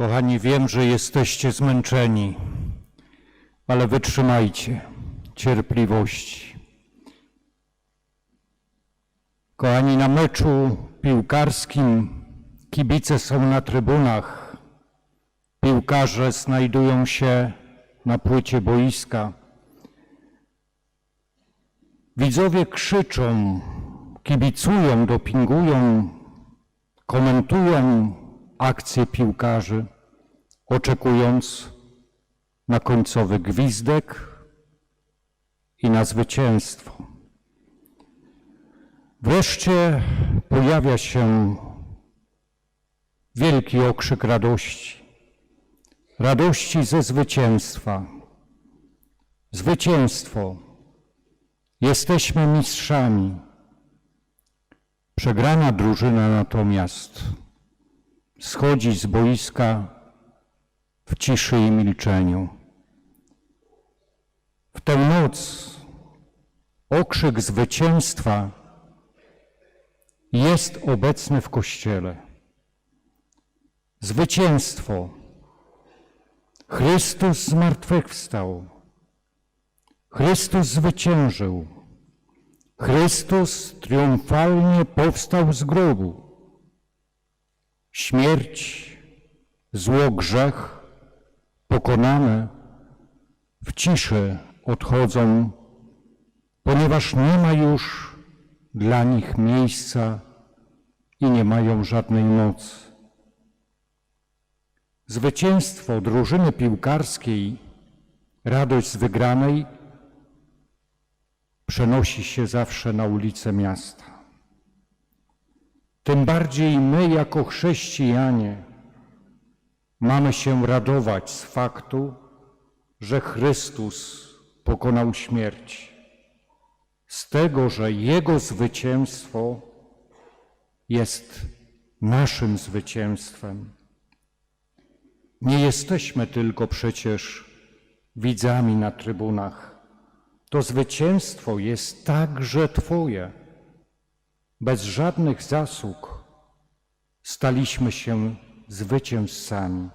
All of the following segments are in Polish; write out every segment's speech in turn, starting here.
Kochani, wiem, że jesteście zmęczeni, ale wytrzymajcie cierpliwości. Kochani, na meczu piłkarskim kibice są na trybunach, piłkarze znajdują się na płycie boiska. Widzowie krzyczą, kibicują, dopingują, komentują akcje piłkarzy, oczekując na końcowy gwizdek i na zwycięstwo. Wreszcie pojawia się wielki okrzyk radości. Radości ze zwycięstwa. Zwycięstwo. Jesteśmy mistrzami. Przegrana drużyna natomiast schodzi z boiska w ciszy i milczeniu. W tę noc okrzyk zwycięstwa jest obecny w Kościele. Zwycięstwo. Chrystus zmartwychwstał. Chrystus zwyciężył. Chrystus triumfalnie powstał z grobu. Śmierć, zło, grzech pokonane w ciszy odchodzą, ponieważ nie ma już dla nich miejsca i nie mają żadnej mocy. Zwycięstwo drużyny piłkarskiej, radość z wygranej przenosi się zawsze na ulice miasta. Tym bardziej my, jako chrześcijanie, mamy się radować z faktu, że Chrystus pokonał śmierć, z tego, że Jego zwycięstwo jest naszym zwycięstwem. Nie jesteśmy tylko przecież widzami na trybunach. To zwycięstwo jest także Twoje. Bez żadnych zasług staliśmy się zwycięzcami.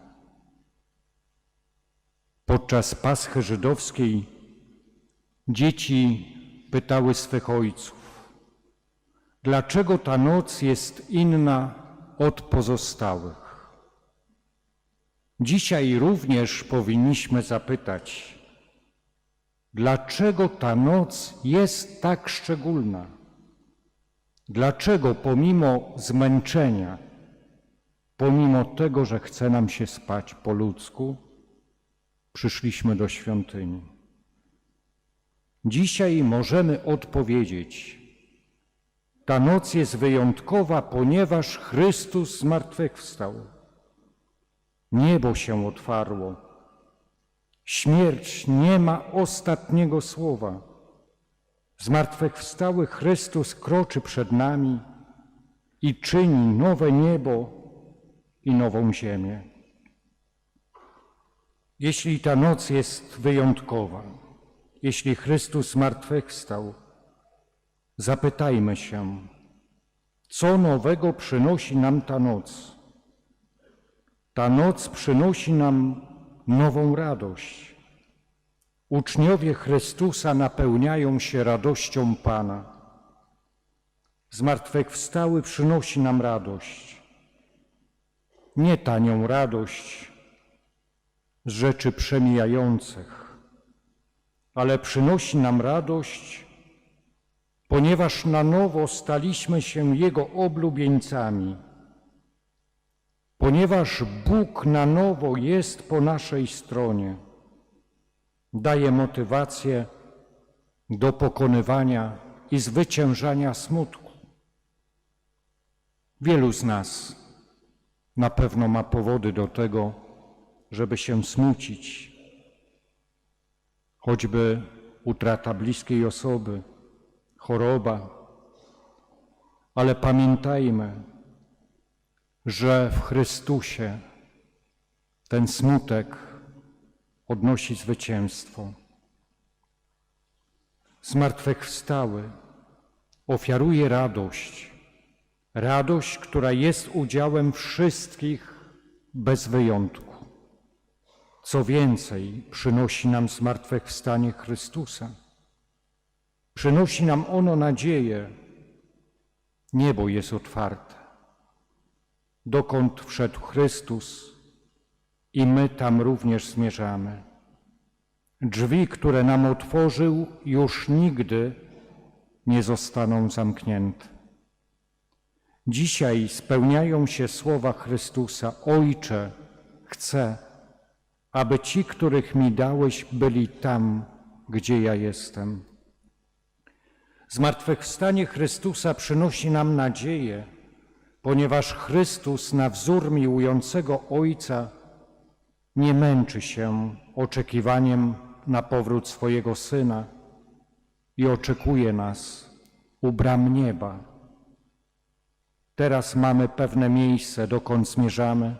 Podczas Paschy Żydowskiej dzieci pytały swych ojców, dlaczego ta noc jest inna od pozostałych. Dzisiaj również powinniśmy zapytać, dlaczego ta noc jest tak szczególna? Dlaczego pomimo zmęczenia, pomimo tego, że chce nam się spać po ludzku, przyszliśmy do świątyni? Dzisiaj możemy odpowiedzieć, ta noc jest wyjątkowa, ponieważ Chrystus zmartwychwstał. Niebo się otwarło. Śmierć nie ma ostatniego słowa. Zmartwychwstały Chrystus kroczy przed nami i czyni nowe niebo i nową ziemię. Jeśli ta noc jest wyjątkowa, jeśli Chrystus zmartwychwstał, zapytajmy się, co nowego przynosi nam ta noc. Ta noc przynosi nam nową radość. Uczniowie Chrystusa napełniają się radością Pana. Zmartwychwstały przynosi nam radość. Nie tanią radość z rzeczy przemijających, ale przynosi nam radość, ponieważ na nowo staliśmy się Jego oblubieńcami ponieważ Bóg na nowo jest po naszej stronie, daje motywację do pokonywania i zwyciężania smutku. Wielu z nas na pewno ma powody do tego, żeby się smucić, choćby utrata bliskiej osoby, choroba, ale pamiętajmy, że w Chrystusie ten smutek odnosi zwycięstwo. Zmartwychwstały ofiaruje radość, radość, która jest udziałem wszystkich bez wyjątku. Co więcej, przynosi nam zmartwychwstanie Chrystusa. Przynosi nam ono nadzieję. Niebo jest otwarte. Dokąd wszedł Chrystus, i my tam również zmierzamy. Drzwi, które nam otworzył, już nigdy nie zostaną zamknięte. Dzisiaj spełniają się słowa Chrystusa: Ojcze, chcę, aby ci, których mi dałeś, byli tam, gdzie ja jestem. Zmartwychwstanie Chrystusa przynosi nam nadzieję, ponieważ Chrystus na wzór miłującego Ojca nie męczy się oczekiwaniem na powrót swojego Syna i oczekuje nas u bram nieba. Teraz mamy pewne miejsce, dokąd zmierzamy,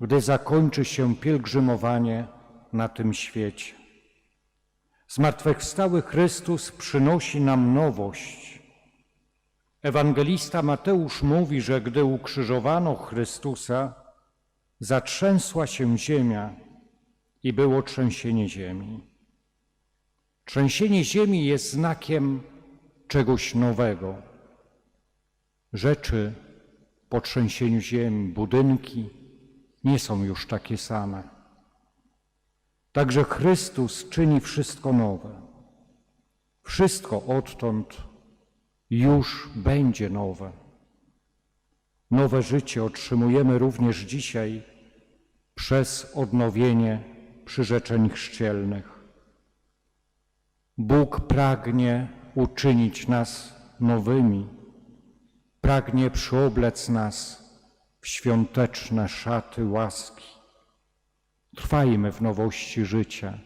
gdy zakończy się pielgrzymowanie na tym świecie. Zmartwychwstały Chrystus przynosi nam nowość. Ewangelista Mateusz mówi, że gdy ukrzyżowano Chrystusa, zatrzęsła się ziemia i było trzęsienie ziemi. Trzęsienie ziemi jest znakiem czegoś nowego. Rzeczy po trzęsieniu ziemi, budynki nie są już takie same. Także Chrystus czyni wszystko nowe. Wszystko odtąd już będzie nowe. Nowe życie otrzymujemy również dzisiaj przez odnowienie przyrzeczeń chrzcielnych. Bóg pragnie uczynić nas nowymi, pragnie przyoblec nas w świąteczne szaty łaski. Trwajmy w nowości życia.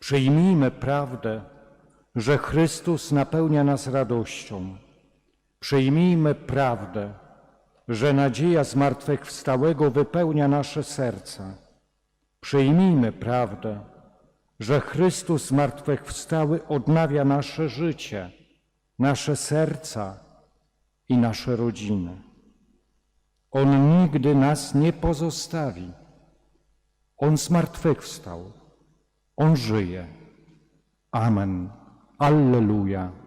Przyjmijmy prawdę, że Chrystus napełnia nas radością. Przyjmijmy prawdę, że nadzieja zmartwychwstałego wypełnia nasze serca. Przyjmijmy prawdę, że Chrystus zmartwychwstały odnawia nasze życie, nasze serca i nasze rodziny. On nigdy nas nie pozostawi. On zmartwychwstał. On żyje. Amen. Alleluja.